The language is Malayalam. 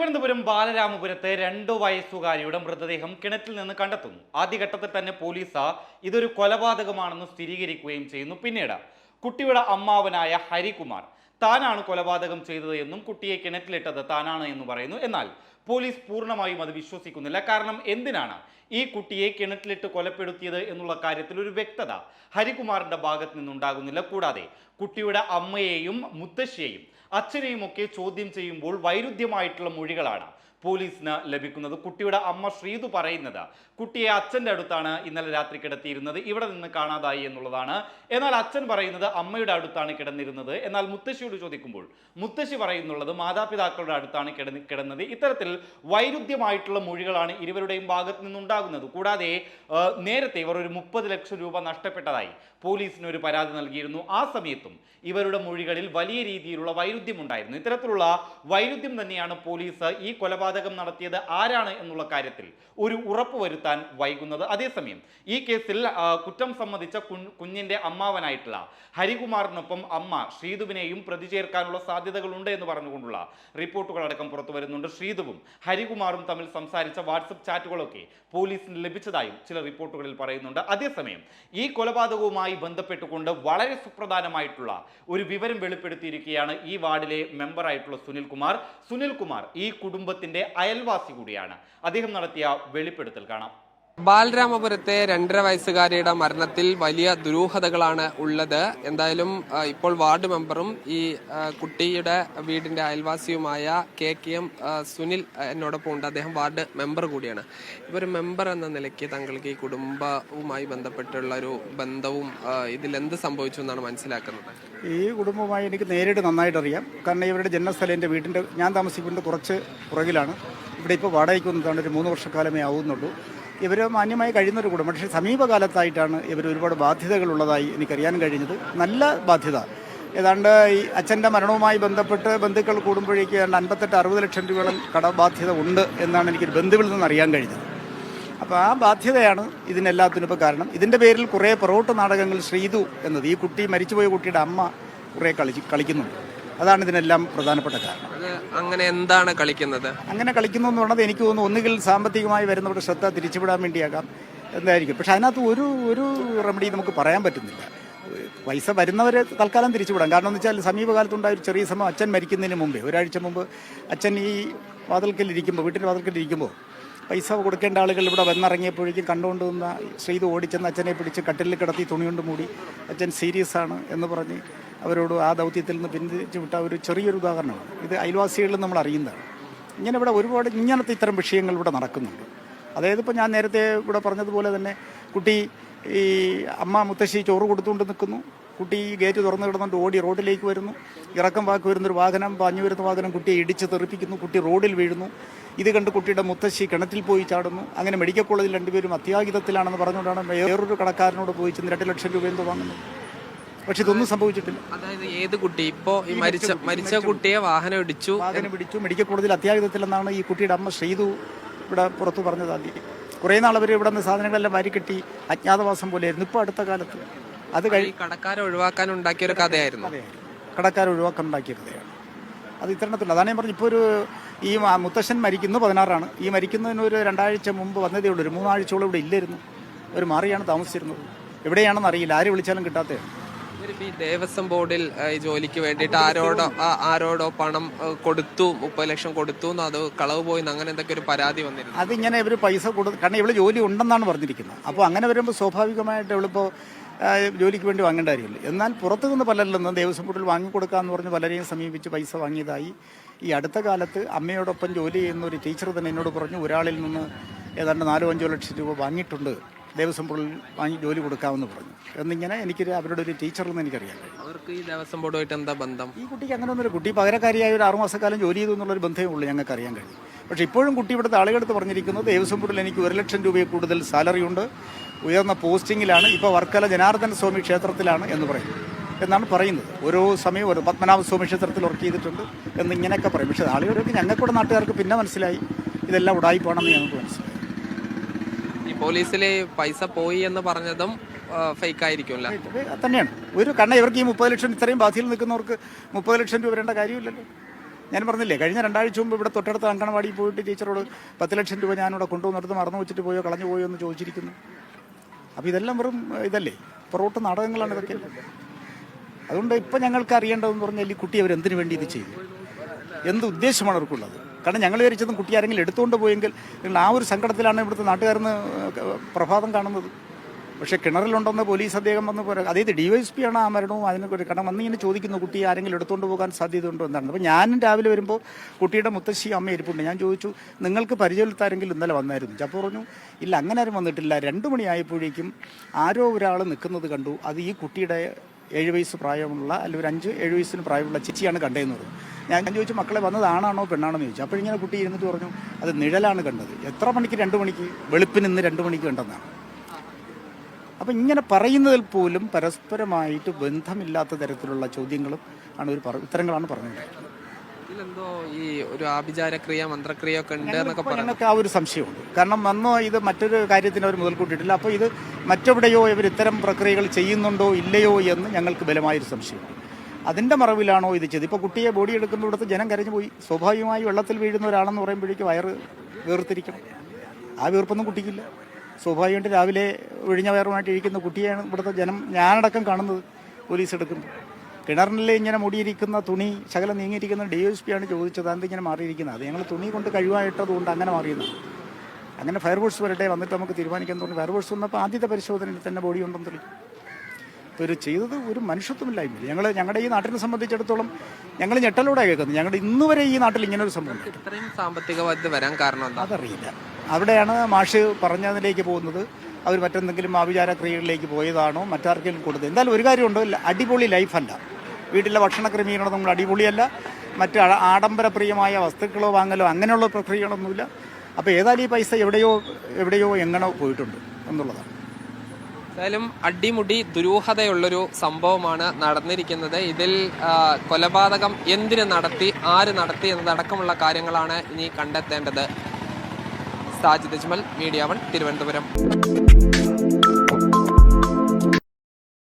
തിരുവനന്തപുരം ബാലരാമപുരത്തെ രണ്ടു വയസ്സുകാരിയുടെ മൃതദേഹം കിണറ്റിൽ നിന്ന് കണ്ടെത്തുന്നു. ആദ്യഘട്ടത്തിൽ തന്നെ പോലീസ് ഇതൊരു കൊലപാതകമാണെന്ന് സ്ഥിരീകരിക്കുകയും ചെയ്യുന്നു. പിന്നീട് കുട്ടിയുടെ അമ്മാവനായ ഹരികുമാർ താനാണ് കൊലപാതകം ചെയ്തത് എന്നും കുട്ടിയെ കിണറ്റിലിട്ടത് താനാണ് എന്ന് പറയുന്നു. എന്നാൽ പോലീസ് പൂർണമായും അത് വിശ്വസിക്കുന്നില്ല. കാരണം എന്തിനാണ് ഈ കുട്ടിയെ കിണറ്റിലിട്ട് കൊലപ്പെടുത്തിയത് എന്നുള്ള കാര്യത്തിൽ ഒരു വ്യക്തത ഹരികുമാറിന്റെ ഭാഗത്ത് നിന്നുണ്ടാകുന്നില്ല. കൂടാതെ കുട്ടിയുടെ അമ്മയെയും മുത്തശ്ശിയെയും അച്ഛനെയും ഒക്കെ ചോദ്യം ചെയ്യുമ്പോൾ വൈരുദ്ധ്യമായിട്ടുള്ള മൊഴികളാണ്. പോലീസിന് ലഭിക്കുന്നത്. കുട്ടിയുടെ അമ്മ ശ്രീതു പറയുന്നത് കുട്ടിയെ അച്ഛന്റെ അടുത്താണ് ഇന്നലെ രാത്രി കിടത്തിയിരുന്നത്. ഇവിടെ നിന്ന് കാണാതായി എന്നുള്ളതാണ്. എന്നാൽ അച്ഛൻ പറയുന്നത് അമ്മയുടെ അടുത്താണ് കിടന്നിരുന്നത്. എന്നാൽ മുത്തശ്ശിയോട് ചോദിക്കുമ്പോൾ മുത്തശ്ശി പറയുന്നുള്ളത് മാതാപിതാക്കളുടെ അടുത്താണ് കിടന്ന് കിടന്നത്. ഇത്തരത്തിൽ വൈരുദ്ധ്യമായിട്ടുള്ള മൊഴികളാണ് ഇരുവരുടെയും ഭാഗത്ത് നിന്നുണ്ടാകുന്നത്. കൂടാതെ നേരത്തെ ഇവർ ഒരു മുപ്പത് ലക്ഷം രൂപ നഷ്ടപ്പെട്ടതായി പോലീസിന് ഒരു പരാതി നൽകിയിരുന്നു. ആ സമയത്തും ഇവരുടെ മൊഴികളിൽ വലിയ രീതിയിലുള്ള വൈരുദ്ധ്യമുണ്ടായിരുന്നു. ഇത്തരത്തിലുള്ള വൈരുദ്ധ്യം തന്നെയാണ് പോലീസ് ഈ കൊലപാതകം നടത്തിയത് ആരാണ് എന്നുള്ള കാര്യത്തിൽ ഒരു ഉറപ്പ് വരുത്താൻ വൈകുന്നത്. അതേസമയം ഈ കേസിൽ കുറ്റം കുഞ്ഞ് കുഞ്ഞിന്റെ അമ്മാവനായിട്ടുള്ള ഹരികുമാറിനൊപ്പം അമ്മ ശ്രീതുവിനെയും പ്രതി ചേർക്കാനുള്ള സാധ്യതകളുണ്ട് എന്ന് പറഞ്ഞുകൊണ്ടുള്ള റിപ്പോർട്ടുകളടക്കം പുറത്തു വരുന്നുണ്ട്. ശ്രീതുവും ഹരികുമാറും തമ്മിൽ സംസാരിച്ച വാട്സപ്പ് ചാറ്റുകളൊക്കെ പോലീസിന് ലഭിച്ചതായും ചില റിപ്പോർട്ടുകളിൽ പറയുന്നുണ്ട്. അതേസമയം ഈ കൊലപാതകവുമായി ബന്ധപ്പെട്ടുകൊണ്ട് വളരെ സുപ്രധാനമായിട്ടുള്ള ഒരു വിവരം വെളിപ്പെടുത്തിയിരിക്കുകയാണ് ഈ വാർഡിലെ മെമ്പറായിട്ടുള്ള സുനിൽ കുമാർ സുനിൽ കുമാർ ഈ കുടുംബത്തിന്റെ അയൽവാസി കൂടിയാണ്. അദ്ദേഹം നടത്തിയ വെളിപ്പെടുത്തൽ കാണാം. ബാലരാമപുരത്തെ രണ്ടര വയസ്സുകാരിയുടെ മരണത്തിൽ വലിയ ദുരൂഹതകളാണ് ഉള്ളത്. എന്തായാലും ഇപ്പോൾ വാർഡ് മെമ്പറും ഈ കുട്ടിയുടെ വീടിന്റെ അയൽവാസിയുമായ കെ കെ എം സുനിൽ എന്നോടൊപ്പം ഉണ്ട്. അദ്ദേഹം വാർഡ് മെമ്പർ കൂടിയാണ്. ഒരു മെമ്പർ എന്ന നിലയ്ക്ക് താങ്കൾക്ക് ഈ കുടുംബവുമായി ബന്ധപ്പെട്ടുള്ള ഒരു ബന്ധവും എന്ത് സംഭവിച്ചു എന്നാണ് മനസ്സിലാക്കുന്നത്? ഈ കുടുംബവുമായി എനിക്ക് നേരിട്ട് നന്നായിട്ട് അറിയാം. കാരണം ഇവരുടെ ജന്മസ്ഥലം എന്റെ വീട്ടിന്റെ ഞാൻ താമസിക്കുന്നത് കുറച്ച് പുറകിലാണ്. ഇവിടെ ഇപ്പോൾ വാടകയ്ക്ക് വന്നതാണ് ഒരു മൂന്ന് വർഷക്കാലമേ ആവുന്നുള്ളൂ. ഇവർ മാന്യമായി കഴിയുന്നൊരു കുടുംബം. പക്ഷേ സമീപകാലത്തായിട്ടാണ് ഇവർ ഒരുപാട് ബാധ്യതകളുള്ളതായി എനിക്കറിയാൻ കഴിഞ്ഞത്. നല്ല ബാധ്യത. ഏതാണ്ട് ഈ അച്ഛന്റെ മരണവുമായി ബന്ധപ്പെട്ട് ബന്ധുക്കൾ കൂടുമ്പോഴേക്ക് ഏതാണ്ട് അൻപത്തെട്ട് അറുപത് ലക്ഷം രൂപയോളം കടബാധ്യത ഉണ്ട് എന്നാണ് എനിക്കൊരു ബന്ധുവിൽ നിന്ന് അറിയാൻ കഴിഞ്ഞത്. അപ്പോൾ ആ ബാധ്യതയാണ് ഇതിനെല്ലാത്തിനും ഇപ്പോൾ കാരണം. ഇതിന്റെ പേരിൽ കുറേ പൊറോട്ട് നാടകങ്ങൾ ശ്രീതു എന്നത് ഈ കുട്ടി മരിച്ചുപോയ കുട്ടിയുടെ അമ്മ കുറേ കളിച്ച് കളിക്കുന്നുണ്ട്. അതാണ് ഇതിനെല്ലാം പ്രധാനപ്പെട്ട കാരണം. അങ്ങനെ എന്താണ് കളിക്കുന്നത്? അങ്ങനെ കളിക്കുന്നു എന്ന് പറഞ്ഞത് എനിക്ക് തോന്നുന്നു ഒന്നുകിൽ സാമ്പത്തികമായി വരുന്നവരുടെ ശ്രദ്ധ തിരിച്ചുവിടാൻ വേണ്ടിയാകാം എന്തായിരിക്കും പക്ഷെ അതിനകത്ത് ഒരു ഒരു റെമഡി നമുക്ക് പറയാൻ പറ്റുന്നില്ല. പൈസ വരുന്നവരെ തൽക്കാലം തിരിച്ചുവിടാം. കാരണം എന്ന് വെച്ചാൽ സമീപകാലത്തുണ്ടായ ഒരു ചെറിയ സമയം അച്ഛൻ മരിക്കുന്നതിന് മുമ്പേ ഒരാഴ്ച മുമ്പ് അച്ഛൻ ഈ വാതിൽക്കൽ ഇരിക്കുമ്പോൾ വീട്ടിന്റെ വാതിൽക്കൽ ഇരിക്കുമ്പോൾ പൈസ കൊടുക്കേണ്ട ആളുകൾ ഇവിടെ വന്നിറങ്ങിയപ്പോഴേക്കും കണ്ടുകൊണ്ട് നിന്ന ശ്രീത് ഓടിച്ചെന്ന് അച്ഛനെ പിടിച്ച് കട്ടിലിൽ കിടത്തി തുണി കൊണ്ട് മൂടി അച്ഛൻ സീരിയസ് ആണ് എന്ന് പറഞ്ഞ് അവരോട് ആ ദൗത്യത്തിൽ നിന്ന് പിന്തിരിച്ചു വിട്ട ഒരു ചെറിയൊരു ഉദാഹരണമാണ്. ഇത് അയൽവാസികളിൽ നമ്മൾ അറിയുന്നതാണ്. ഇങ്ങനെ ഇവിടെ ഒരുപാട് ഇങ്ങനത്തെ ഇത്തരം വിഷയങ്ങൾ ഇവിടെ നടക്കുന്നുണ്ട്. അതായത് ഇപ്പോൾ ഞാൻ നേരത്തെ ഇവിടെ പറഞ്ഞതുപോലെ തന്നെ കുട്ടി ഈ അമ്മ മുത്തശ്ശി ചോറ് കൊടുത്തുകൊണ്ട് നിൽക്കുന്നു. കുട്ടി ഗേറ്റ് തുറന്നു കിടന്നുകൊണ്ട് ഓടി റോഡിലേക്ക് വരുന്നു. ഇറക്കം വാക്ക് വരുന്നൊരു വാഹനം പാഞ്ഞു വരുന്ന വാഹനം കുട്ടിയെ ഇടിച്ച് തെറിപ്പിക്കുന്നു. കുട്ടി റോഡിൽ വീഴുന്നു. ഇത് കണ്ട് കുട്ടിയുടെ മുത്തശ്ശി കിണറ്റിൽ പോയി ചാടുന്നു. അങ്ങനെ മെഡിക്കൽ കോളേജിൽ രണ്ടുപേരും അത്യാഹിതത്തിലാണെന്ന് പറഞ്ഞുകൊണ്ടാണ് വേറൊരു കടക്കാരനോട് പോയി ചെന്ന് രണ്ട് ലക്ഷം രൂപ എന്തോ വാങ്ങുന്നു പക്ഷെ ഇതൊന്നും സംഭവിച്ചിട്ടില്ല. അതായത് ഏത് കുട്ടി? ഇപ്പോ ഈ മരിച്ച മരിച്ച കുട്ടിയെ വാഹനം ഇടിച്ചു. വാഹനം പിടിച്ചു മെഡിക്കൽ കോളേജിൽ അത്യാഹിതത്തിലെന്നാണ് ഈ കുട്ടിയുടെ അമ്മ ശ്രീതു ഇവിടെ പുറത്തു പറഞ്ഞത് ആദ്യം. കുറേ നാൾ അവർ ഇവിടെ നിന്ന് സാധനങ്ങളെല്ലാം വാരിക്കെട്ടി അജ്ഞാതവാസം പോലെയായിരുന്നു ഇപ്പോൾ അടുത്ത കാലത്ത് അത് കഴിഞ്ഞ് കഴി കടക്കാരെ ഒഴിവാക്കാൻ ഉണ്ടാക്കിയ ഒരു കഥയായിരുന്നു. കടക്കാരെ ഒഴിവാക്കാൻ ഉണ്ടാക്കിയ കഥയാണ്. അത് ഇത്തരണത്തില്ല അതാണ് ഞാൻ പറഞ്ഞു ഇപ്പോൾ ഒരു ഈ മുത്തശ്ശൻ മരിക്കുന്നു പതിനാറാണ്. ഈ മരിക്കുന്നതിന് ഒരു രണ്ടാഴ്ച മുമ്പ് വന്നതേ ഉള്ളൂ. ഒരു മൂന്നാഴ്ചയോളം ഇവിടെ ഇല്ലായിരുന്നു. അവർ മാറിയാണ് താമസിച്ചിരുന്നത്. എവിടെയാണെന്ന് അറിയില്ല. ആര് വിളിച്ചാലും കിട്ടാത്തതാണ്. ദേവസ്വം ബോർഡിൽ ഈ ജോലിക്ക് വേണ്ടിയിട്ട് ആരോടോ ആരോടോ പണം കൊടുത്തു മുപ്പത് ലക്ഷം കൊടുത്തു അത് കളവ് പോയി അങ്ങനെ എന്തൊക്കെ ഒരു പരാതി വന്നിരുന്നു. അതിങ്ങനെ ഇവർ പൈസ കൊടുത്തു കാരണം ഇവൾ ജോലി ഉണ്ടെന്നാണ് പറഞ്ഞിരിക്കുന്നത്. അപ്പോൾ അങ്ങനെ വരുമ്പോൾ സ്വാഭാവികമായിട്ട് ഇവളിപ്പോൾ ജോലിക്ക് വേണ്ടി വാങ്ങേണ്ട കാര്യമില്ല. എന്നാൽ പുറത്തു നിന്ന് പലരിൽ ദേവസ്വം ബോർഡിൽ വാങ്ങിക്കൊടുക്കാന്ന് പറഞ്ഞ് പലരെയും സമീപിച്ച് പൈസ വാങ്ങിയതായി. ഈ അടുത്ത കാലത്ത് അമ്മയോടൊപ്പം ജോലി ചെയ്യുന്ന ഒരു ടീച്ചർ തന്നെ എന്നോട് പറഞ്ഞു ഒരാളിൽ നിന്ന് ഏതാണ്ട് നാലോ അഞ്ചോ ലക്ഷം രൂപ വാങ്ങിയിട്ടുണ്ട്. ദേവസ്വം ബോർഡിൽ വാങ്ങി ജോലി കൊടുക്കാമെന്ന് പറഞ്ഞു. എന്നിങ്ങനെ എനിക്ക് അവരുടെ ഒരു ടീച്ചറെന്ന് എനിക്കറിയാൻ കഴിയും അവർക്ക് ഈ ദേവസ്വം ബോർഡുമായിട്ട് എന്താ ബന്ധം? ഈ കുട്ടിക്ക് അങ്ങനെ ഒന്നുമില്ല. കുട്ടി പകരക്കാരിയായ ഒരു ആറുമാസക്കാലം ജോലി ചെയ്തു എന്നുള്ളൊരു ബന്ധമേ ഉള്ളൂ ഞങ്ങൾക്ക് അറിയാൻ കഴിയും. പക്ഷേ ഇപ്പോഴും കുട്ടി ഇവിടുത്തെ ആളുകളെടുത്ത് പറഞ്ഞിരിക്കുന്നത് ദേവസ്വം ബോർഡിൽ എനിക്ക് ഒരു ലക്ഷം രൂപയിൽ കൂടുതൽ സാലറി ഉണ്ട്. ഉയർന്ന പോസ്റ്റിങ്ങിലാണ്. ഇപ്പോൾ വർക്കല ജനാർദ്ദന സ്വാമി ക്ഷേത്രത്തിലാണ് എന്ന് പറയും എന്നാണ് പറയുന്നത്. ഓരോ സമയം ഓരോ പത്മനാഭ സ്വാമി ക്ഷേത്രത്തിൽ വർക്ക് ചെയ്തിട്ടുണ്ട് എന്നിങ്ങനെയൊക്കെ പറയും. പക്ഷേ ആളുകളൊക്കെ ഞങ്ങൾക്കൂടെ നാട്ടുകാർക്ക് പിന്നെ മനസ്സിലായി. ഇതെല്ലാം ഉടായിപ്പോണെന്ന് ഞങ്ങൾക്ക് മനസ്സിലായി. പോലീസിൽ പൈസ പോയി എന്ന് പറഞ്ഞതും ഫേക്ക് ആയിരിക്കുമല്ല? തന്നെയാണ്. ഒരു കാരണം ഇവർക്ക് ഈ മുപ്പത് ലക്ഷം ഇത്രയും ബാധ്യതയിൽ നിൽക്കുന്നവർക്ക് മുപ്പത് ലക്ഷം രൂപ വരേണ്ട കാര്യമില്ലല്ലോ. ഞാൻ പറഞ്ഞില്ലേ കഴിഞ്ഞ രണ്ടാഴ്ച മുമ്പ് ഇവിടെ തൊട്ടടുത്ത അങ്കണവാടിയിൽ പോയിട്ട് ടീച്ചറോട് പത്ത് ലക്ഷം രൂപ ഞാനിവിടെ കൊണ്ടുവന്നിടത്ത് മറന്നു വെച്ചിട്ട് പോയോ കളഞ്ഞു പോയോ എന്ന് ചോദിച്ചിരിക്കുന്നു. അപ്പോൾ ഇതെല്ലാം വെറും ഇതല്ലേ? പുറോട്ട് നാടകങ്ങളാണ് ഇതൊക്കെ. അതുകൊണ്ട് ഇപ്പം ഞങ്ങൾക്ക് അറിയേണ്ടതെന്ന് പറഞ്ഞാൽ ഈ കുട്ടി അവരെന്തിനു വേണ്ടി ഇത് ചെയ്തു? എന്ത് ഉദ്ദേശമാണ് അവർക്കുള്ളത്? കാരണം ഞങ്ങൾ വിചാരിച്ചതും കുട്ടി ആരെങ്കിലും എടുത്തുകൊണ്ട് പോയെങ്കിൽ ആ ഒരു സങ്കടത്തിലാണ് ഇവിടുത്തെ നാട്ടുകാരെന്ന് പ്രഭാതം കാണുന്നത്. പക്ഷേ കിണറിലുണ്ടെന്ന് പോലീസ് അദ്ദേഹം വന്ന് പോരാ അതായത് ഡി വൈ എസ് പി ആണ് ആ മരണവും അതിനെ കാരണം വന്ന് ഇങ്ങനെ ചോദിക്കുന്നു കുട്ടി ആരെങ്കിലും എടുത്തുകൊണ്ട് പോകാൻ സാധ്യതയുണ്ടോ എന്താണ് അപ്പോൾ ഞാനും രാവിലെ വരുമ്പോൾ കുട്ടിയുടെ മുത്തശ്ശി അമ്മ ഇരിപ്പുണ്ട്. ഞാൻ ചോദിച്ചു നിങ്ങൾക്ക് പരിചയമില്ലാത്ത ഇന്നലെ വന്നായിരുന്നു? അപ്പോൾ പറഞ്ഞു ഇല്ല അങ്ങനെ ആരും വന്നിട്ടില്ല. രണ്ട് മണിയായപ്പോഴേക്കും ആരോ ഒരാൾ നിൽക്കുന്നത് കണ്ടു. അത് ഈ കുട്ടിയുടെ ഏഴ് വയസ്സ് പ്രായമുള്ള അല്ലെങ്കിൽ ഒരു അഞ്ച് ഏഴ് വയസ്സിന് പ്രായമുള്ള ചിച്ചിയാണ് കണ്ടതെന്ന് പറഞ്ഞു. ഞാൻ ചോദിച്ചു മക്കളെ വന്നത് ആണാണോ പെണ്ണാണോ? എന്ന് അപ്പോൾ ഇങ്ങനെ കുട്ടി ഇരുന്നിട്ട് പറഞ്ഞു അത് നിഴലാണ് കണ്ടത്. എത്ര മണിക്ക് രണ്ട് മണിക്ക് വെളുപ്പിന് ഇന്ന് രണ്ട് മണിക്ക് കണ്ടെന്നാണ്. അപ്പം ഇങ്ങനെ പറയുന്നതിൽ പോലും പരസ്പരമായിട്ട് ബന്ധമില്ലാത്ത തരത്തിലുള്ള ചോദ്യങ്ങളും ആണ് ഒരു ഉത്തരങ്ങളാണ് പറഞ്ഞത് ഇതിലെന്തോ ഈ ഒരു ആഭിചാരക്രിയ മന്ത്രക്രിയ ഒക്കെ ഉണ്ട് എന്നൊക്കെ പറയുന്നത് ആ ഒരു സംശയമുണ്ട്. കാരണം വന്നോ ഇത് മറ്റൊരു കാര്യത്തിന് അവർ മുതൽക്കൂട്ടിയിട്ടില്ല അപ്പോൾ ഇത് മറ്റെവിടെയോ ഇവർ ഇത്തരം പ്രക്രിയകൾ ചെയ്യുന്നുണ്ടോ ഇല്ലയോ എന്ന് ഞങ്ങൾക്ക് ബലമായൊരു സംശയമുണ്ട്. അതിന്റെ മറവിലാണോ ഇത് ചെയ്ത് ഇപ്പോൾ കുട്ടിയെ ബോഡി എടുക്കുന്നിടത്ത് ജനം കരഞ്ഞു പോയി. സ്വാഭാവികമായി വെള്ളത്തിൽ വീഴുന്ന ഒരാളെന്ന് പറയുമ്പോഴേക്ക് വയറ് വീർത്തിരിക്കണം ആ വീർപ്പൊന്നും കുട്ടിക്കില്ല. സ്വാഭാവികമായിട്ട് രാവിലെ ഒഴിഞ്ഞ വയറുമായിട്ട് ഇരിക്കുന്ന കുട്ടിയാണ് ഇവിടുത്തെ ജനം ഞാനടക്കം കാണുന്നത് പോലീസ് എടുക്കുന്നത് കിണറിനിൽ ഇങ്ങനെ മുടിയിരിക്കുന്ന തുണി ശകലം നീങ്ങിയിരിക്കുന്ന ഡി എസ് പി ആണ് ചോദിച്ചത്. അത് ഇങ്ങനെ മാറിയിരിക്കുന്നത്. അത് ഞങ്ങൾ തുണി കൊണ്ട് കഴിവായിട്ടത് കൊണ്ട് അങ്ങനെ മാറിയതാണ് അങ്ങനെ ഫയർഫോഴ്സ് വരട്ടെ വന്നിട്ട് നമുക്ക് തീരുമാനിക്കാൻ തോന്നി. ഫയർഫോഴ്സ് വന്നപ്പോൾ ആദ്യത്തെ പരിശോധനയിൽ തന്നെ ബോഡി ഉണ്ടെന്ന് തെളിയും ഒരു ചെയ്തത് ഒരു മനുഷ്യത്വമില്ലായ്മ ഞങ്ങൾ ഞങ്ങളുടെ ഈ നാട്ടിനെ സംബന്ധിച്ചിടത്തോളം ഞങ്ങൾ ഞെട്ടലോടെ കേൾക്കുന്നത് ഞങ്ങളുടെ ഇന്ന് വരെ ഈ നാട്ടിൽ ഇങ്ങനെ ഒരു സംഭവം. ഇത്രയും സാമ്പത്തിക ബാധ്യത വരാൻ കാരണം അതറിയില്ല. അവിടെയാണ് മാഷ് പറഞ്ഞതിലേക്ക് പോകുന്നത്. അവർ മറ്റെന്തെങ്കിലും ആഭിചാര ക്രിയകളിലേക്ക് പോയതാണോ മറ്റാർക്കെങ്കിലും കൊടുത്തത്. എന്തായാലും ഒരു കാര്യം ഉണ്ടോ ഇല്ല അടിപൊളി ലൈഫല്ല വീട്ടിലെ ഭക്ഷണ ക്രമീകരണം നമ്മൾ അടിപൊളിയല്ല. മറ്റ് ആഡംബരപ്രിയമായ വസ്തുക്കളോ വാങ്ങലോ അങ്ങനെയുള്ള പ്രക്രിയകളൊന്നുമില്ല. അപ്പോൾ ഏതായാലും ഈ പൈസ എവിടെയോ എവിടെയോ എങ്ങനോ പോയിട്ടുണ്ട് എന്നുള്ളതാണ്. എന്തായാലും അടിമുടി ദുരൂഹതയുള്ളൊരു സംഭവമാണ് നടന്നിരിക്കുന്നത്. ഇതിൽ കൊലപാതകം എന്തിന് നടത്തി ആര് നടത്തി എന്നതടക്കമുള്ള കാര്യങ്ങളാണ് ഇനി കണ്ടെത്തേണ്ടത്. Sajid Ajmal media one Thiruvananthapuram.